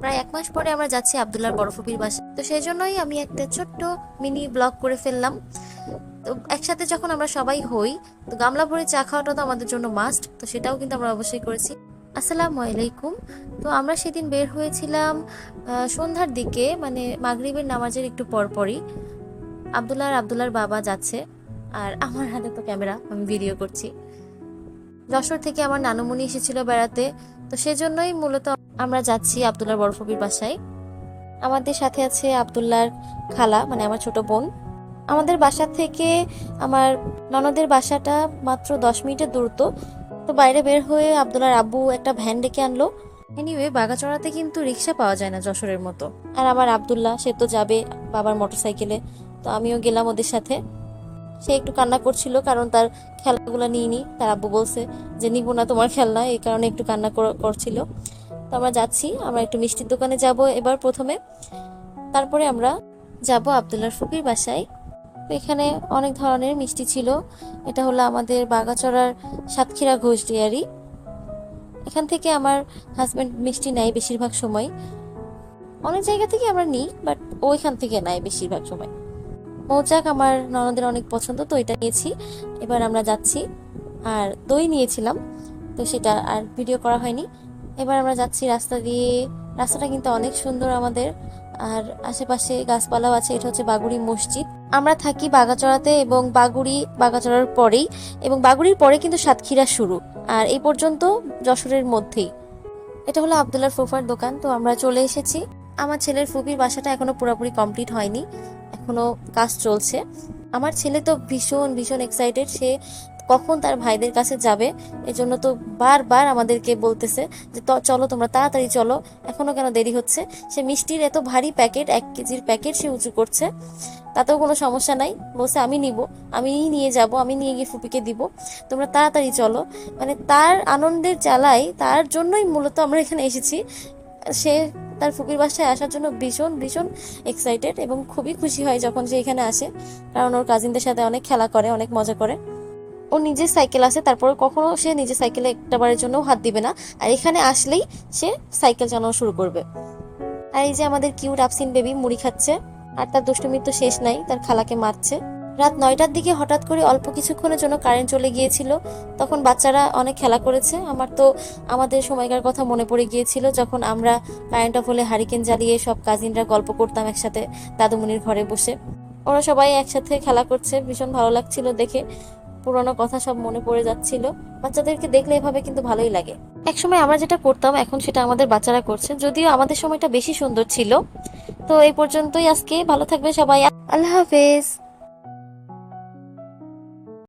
প্রায় এক মাস পরে আমরা যাচ্ছি আবদুল্লার বড় ফুপির বাসায়। তো সেই জন্যই আমি একটা ছোট্ট মিনি ব্লগ করে ফেললাম। তো একসাথে যখন আমরা সবাই হই, তো গামলা ভরে চা খাওয়াটা তো আমাদের জন্য মাস্ট তো সেটাও কিন্তু আমরা অবশ্যই করেছি। আসসালামু আলাইকুম। তো আমরা সেদিন বের হয়েছিলাম সন্ধ্যার দিকে মানে মাগরিবের নামাজের একটু পরপরই। আবদুল্লাহ আর আবদুল্লার বাবা যাচ্ছে, আর আমার হাতে তো ক্যামেরা, আমি ভিডিও করছি। যশোর থেকে আমার নানুমণি এসেছিল বেড়াতে, তো সেজন্যই মূলত আমরা যাচ্ছি আবদুল্লার বরফবির বাসায়। আমাদের সাথে আছে আবদুল্লার খালা মানে আমার ছোট বোন। আমাদের বাসা থেকে আমার ননদের বাসাটা মাত্র দশ মিনিটের দূরত্ব। তো বাইরে বের হয়ে আবদুল্লার আব্বু একটা ভ্যান ডেকে আনলো। এনিওয়ে বাগাচড়াতে কিন্তু রিক্সা পাওয়া যায় না যশোরের মতো। আর আমার আবদুল্লাহ, সে তো যাবে বাবার মোটরসাইকেলে। তো আমিও গেলাম ওদের সাথে। সে একটু কান্না করছিল, কারণ তার খেলনাগুলো নিইনি। তার আব্বু বলছে যে, নিব না তোমার খেলনা। এই কারণে একটু কান্না কর- করছিল। তো আমরা যাচ্ছি, আমরা একটু মিষ্টির দোকানে যাব এবার প্রথমে। তারপরে আমরা যাব আবদুল্লার ফুপির বাসায়। এখানে অনেক ধরনের মিষ্টি ছিল। এটা হলো আমাদের বাগাচড়ার সাতক্ষীরা ঘোষ ডিয়ারি। এখান থেকে আমার হাজব্যান্ড মিষ্টি নেয় বেশিরভাগ সময়। অনেক জায়গা থেকে আমরা নিই বাট ওইখান থেকে নেয় বেশিরভাগ সময়। মৌচাক আমার ননদের অনেক পছন্দ, তো এটা নিয়েছি। এবার আমরা যাচ্ছি। আর দই নিয়েছিলাম, তো সেটা আর ভিডিও করা হয়নি। এবার আমরা যাচ্ছি রাস্তা দিয়ে। রাস্তাটা কিন্তু অনেক সুন্দর আমাদের। আর আশেপাশে গাছপালাও আছে, এটা হচ্ছে বাগুড়ি মসজিদ। আমরা থাকি বাগাচড়াতে এবং বাগুড়ি বাগাচড়ার পরেই। এবং বাগুড়ির পরে কিন্তু সাতক্ষীরা শুরু। আর এই পর্যন্ত যশোরের মধ্যেই। এটা হলো আবদুল্লার ফুফার দোকান, তো আমরা চলে এসেছি। আমার ছেলের ফুপির বাসাটা এখনও পুরোপুরি কমপ্লিট হয়নি। এখনও কাজ চলছে। আমার ছেলে তো ভীষণ ভীষণ এক্সাইটেড সে কখন তার ভাইদের কাছে যাবে? এজন্য তো বারবার আমাদেরকে বলতেছে যে, "ত- চলো তোমরা তাড়াতাড়ি চলো, এখনও কেন দেরি হচ্ছে? সে মিষ্টির এত ভারী প্যাকেট, এক কেজির প্যাকেট সে উঁচু করছে, তাতেও কোনো সমস্যা নাই। বলছে, আমি নিব, আমি নিয়ে যাব, আমি নিয়ে গিয়ে ফুপিকে দিব, তোমরা তাড়াতাড়ি চলো। মানে তার আনন্দের জ্বালাই তার জন্যই মূলত আমরা এখানে এসেছি। সে তার ফুপির বাসায় আসার জন্য ভীষণ ভীষণ এক্সাইটেড এবং খুবই খুশি হয় যখন সে এখানে আসে। কারণ ওর কাজিনদের সাথে অনেক খেলা করে, অনেক মজা করে। ওর নিজের সাইকেল আছে তারপরে কখনো সে নিজের সাইকেলে একটা বারের জন্য হাত দিবে না। আর এখানে আসলেই সে সাইকেল চালানো শুরু করবে। আর এই যে আমাদের কিউট আফসিন বেবি মুড়ি খাচ্ছে, আর তার দুষ্টুমির তো শেষ নাই, তার খালাকে মারছে। রাত নয়টার দিকে হঠাৎ করে অল্প কিছুক্ষণের জন্য কারেন্ট চলে গিয়েছিল। তখন বাচ্চারা অনেক খেলা করেছে। আমার তো আমাদের সময়কার কথা মনে পড়ে গিয়েছিল যখন আমরা কারেন্ট অফ হলে হারিকেন জ্বালিয়ে সব কাজিনরা গল্প করতাম একসাথে দাদুমণির ঘরে বসে। ওরা সবাই একসাথে খেলা করছে। ভীষণ ভালো লাগছিল দেখে। পুরোনো কথা সব মনে পড়ে যাচ্ছিল। বাচ্চাদেরকে দেখলে এভাবে কিন্তু ভালোই লাগে। একসময় আমরা যেটা করতাম, এখন সেটা আমাদের বাচ্চারা করছে। যদিও আমাদের সময়টা বেশি সুন্দর ছিল। তো এই পর্যন্তই আজকে। ভালো থাকবে সবাই। আল্লাহ হাফেজ।